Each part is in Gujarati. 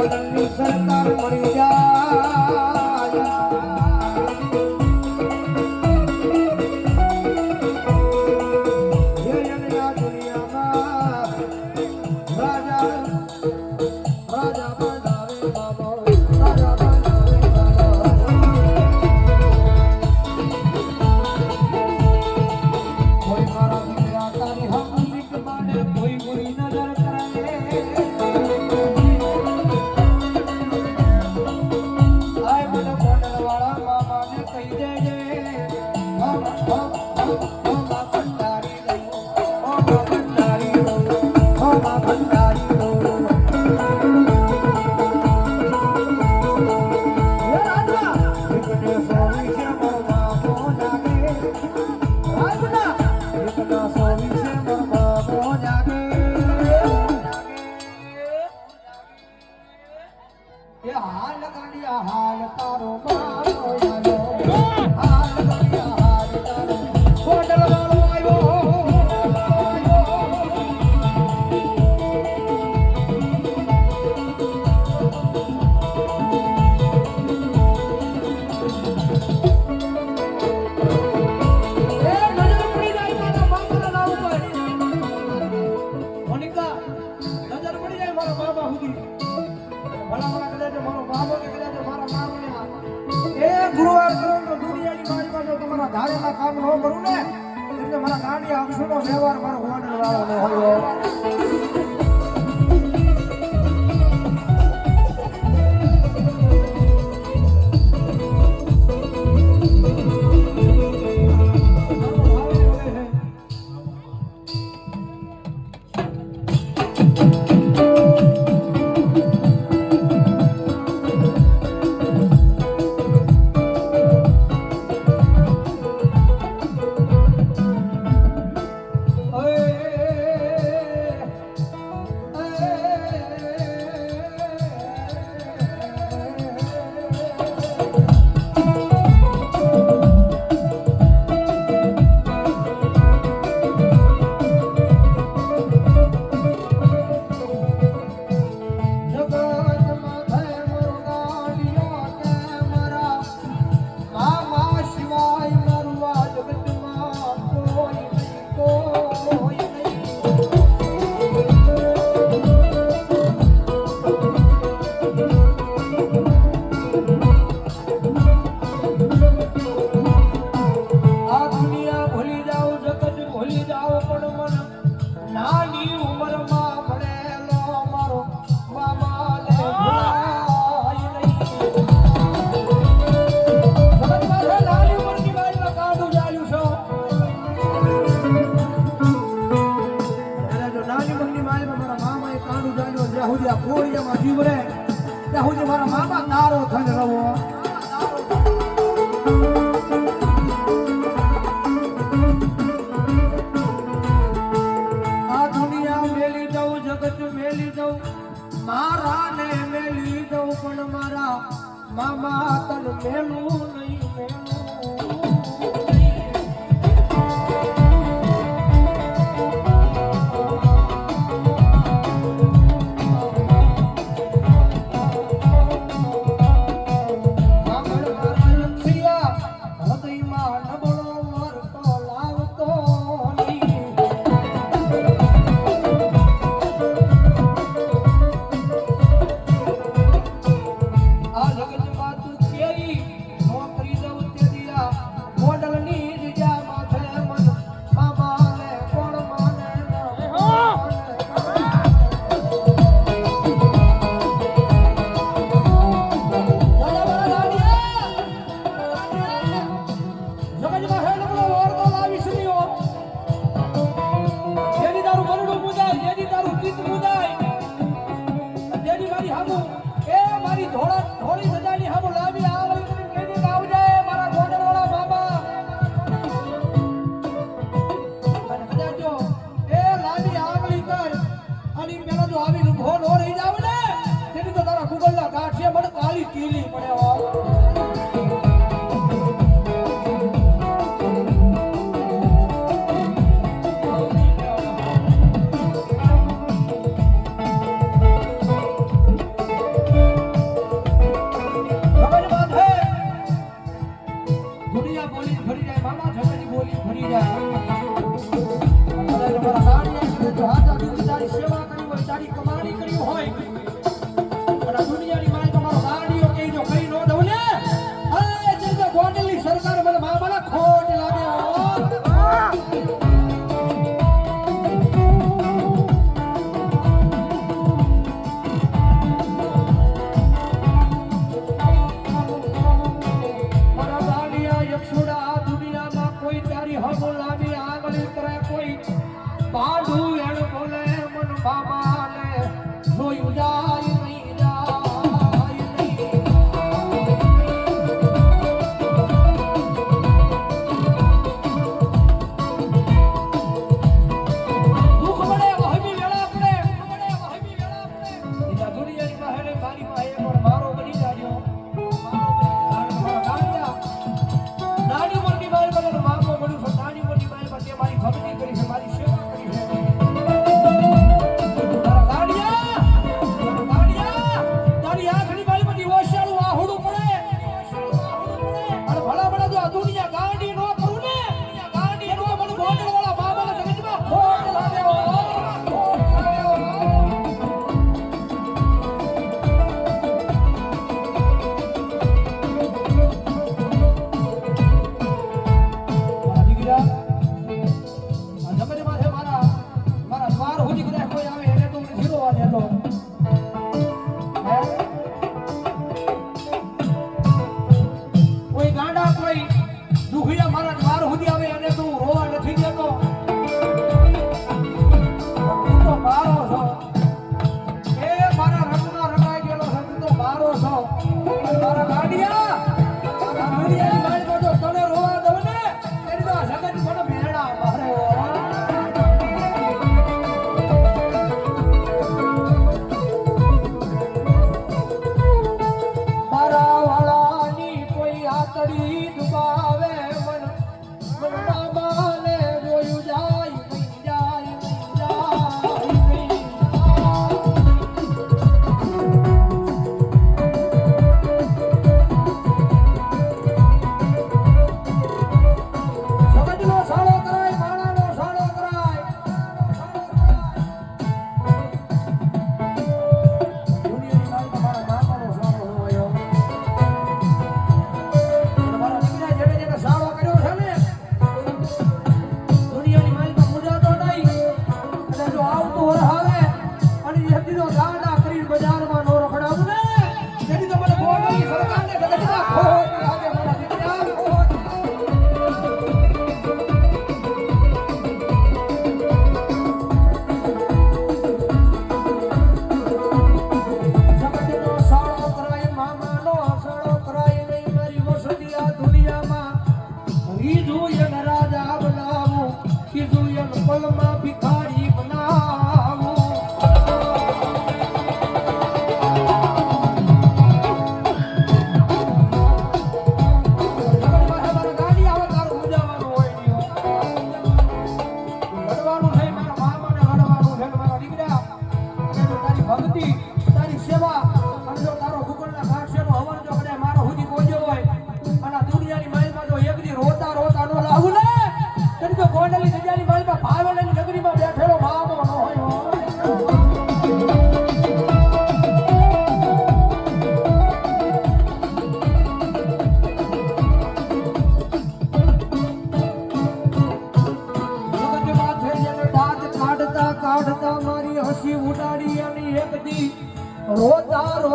Thank you. oh, oh, oh. વખત આ દુનિયા મેલી દઉં, જગત મેલી દઉં મારા ને મેલી દઉં, પણ મારા મામા તન મેલું નહીં.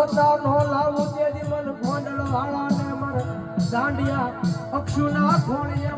જોતા નો લાવું મન ગોંડલ વાળા ને મન દાંડિયા અક્ષુના ખોળિયા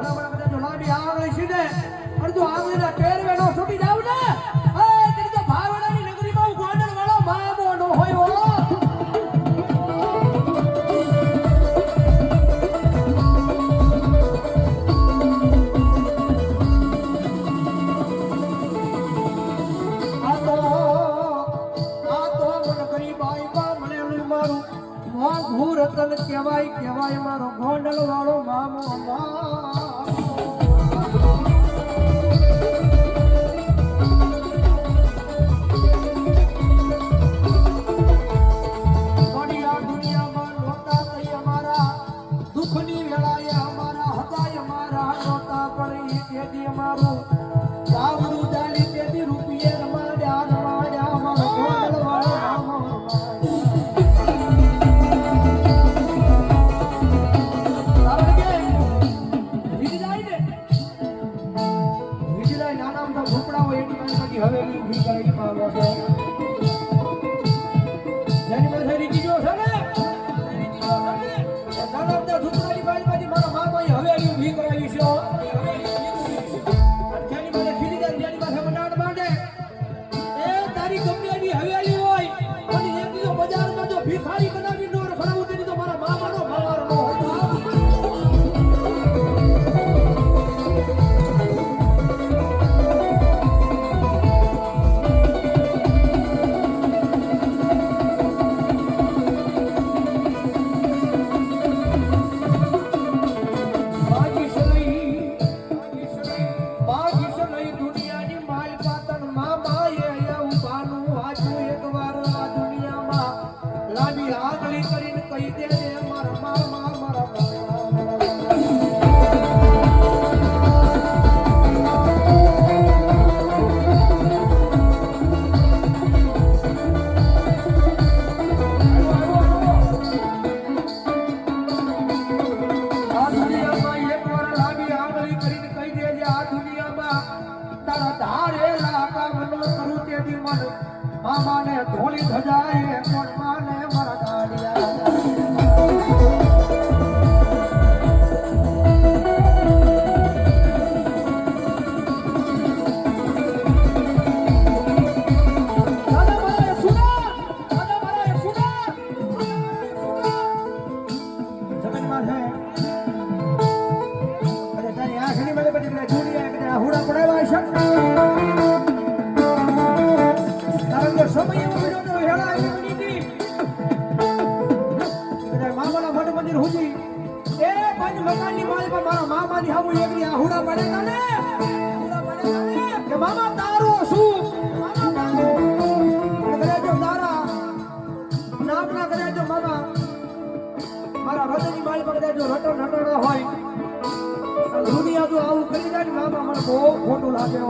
બરાબર બધા જો લાડી આવડે છે ને. પણ જો આંગળીના પહેરવે નો છૂટી જાવ ને. મારું. મારો ગોંડલ વાળો મામો. મા કે દી મામાને ધોળી ધજાય કોણ એક મકાનની માલિકો મારા મામાની હામુ એકની આહુડા પડે તને? આહુડા પડે તને? કે મામા, તારો શું? મારા હૃદયની માલ પકડે જો રટો નટડો હોય દુનિયા જો આવું કરી જાય મને બહુ ખોટું લાગે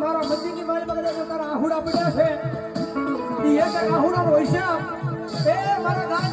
મારા મંદિરની માલ બગડે જો તારા આહુડા પડ્યા છે. રાહુલ વૈશ્ય એ મારા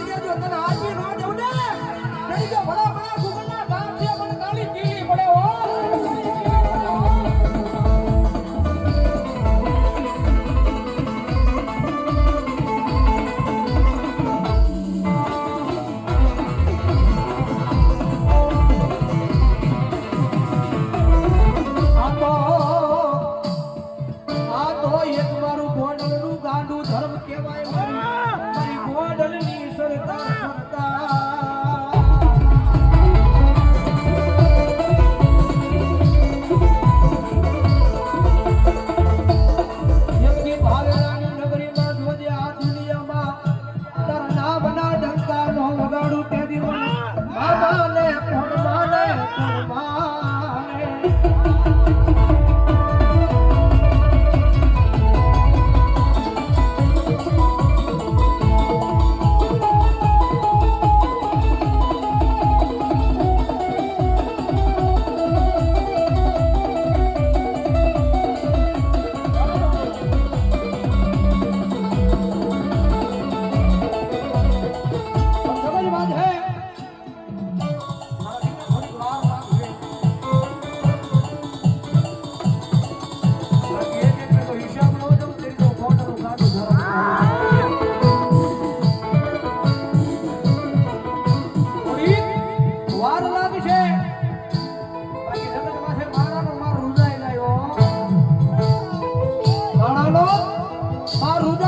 માનો આ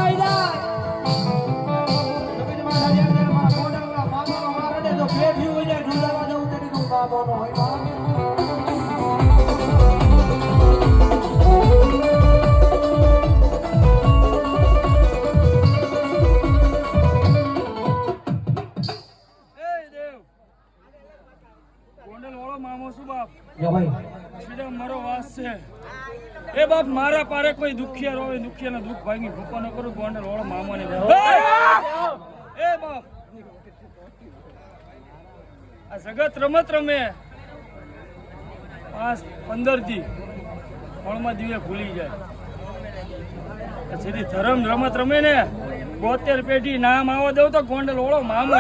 પારે દુખિયા હોય દુખિયાના દુઃખ ભાંગી. ભૂકો ન કરું ગોંડલ ઓળો મામોને એ બાપ. આ જગત રમત રમે. પાંચ પંદરથી ફળમાં દીવે ભૂલી જાય. સીધી ધરમ રમત રમે ને બોતેર પેઢી નામ આવો દઉં તો ગોંડલ ઓળો મામો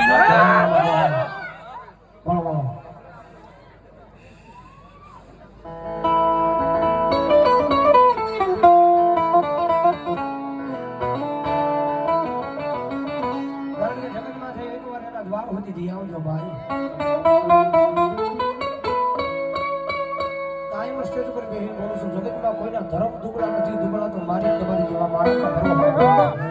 ધર્મ દુબળા નથી દુબળા તો મારી તમારી જેવા માણસના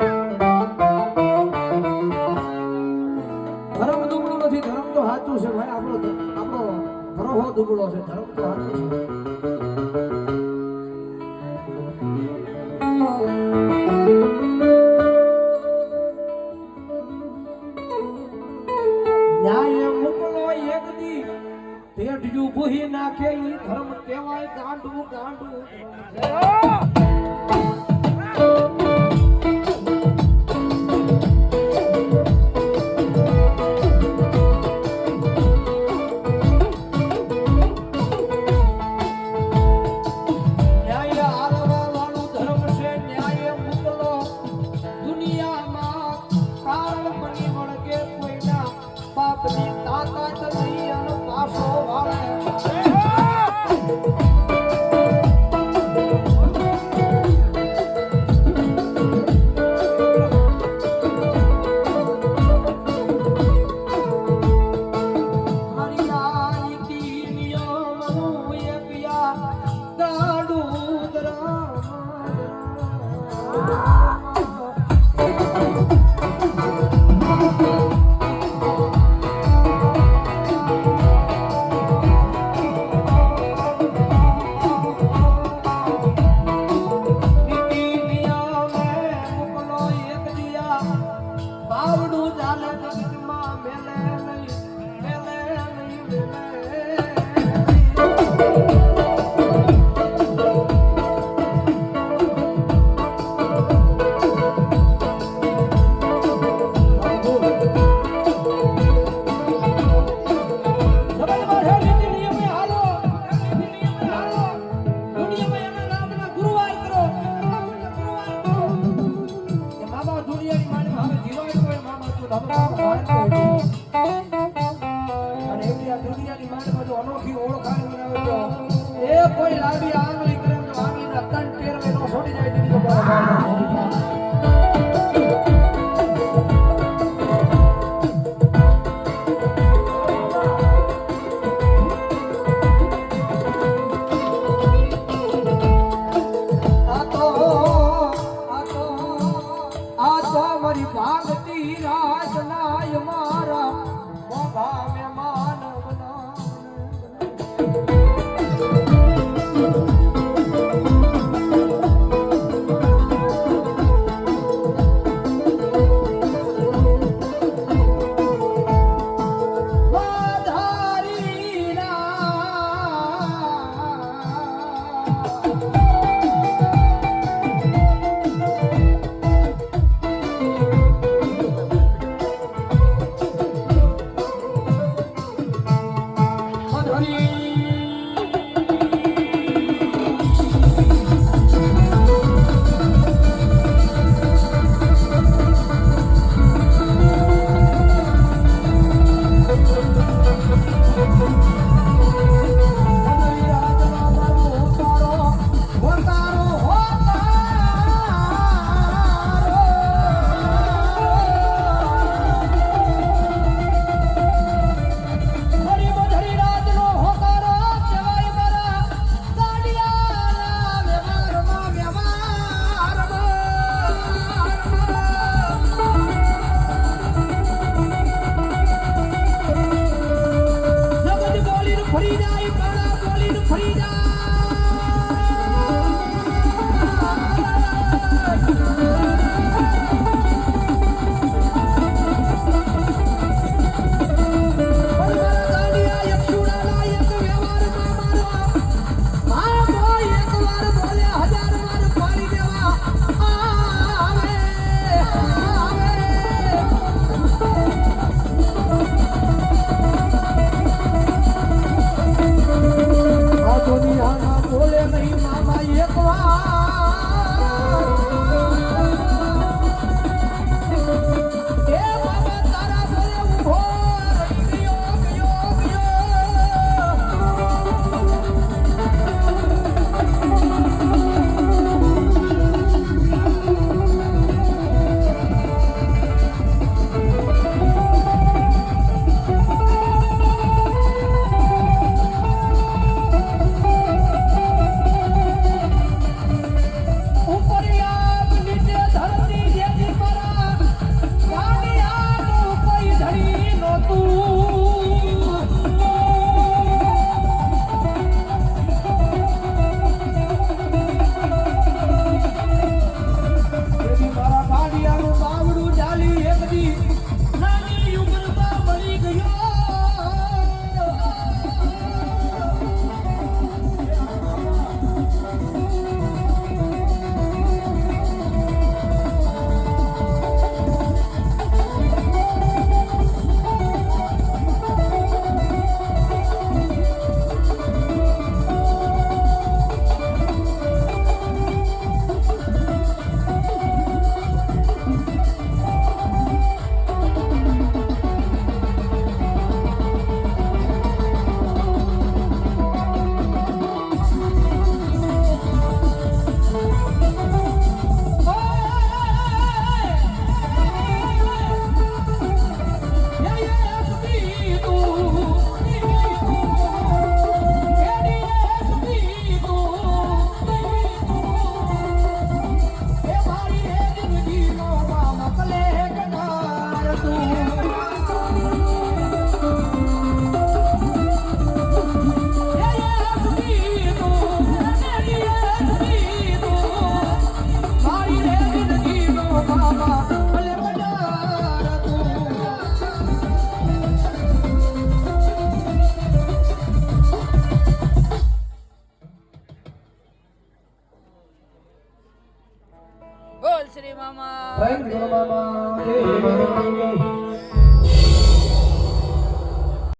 回家。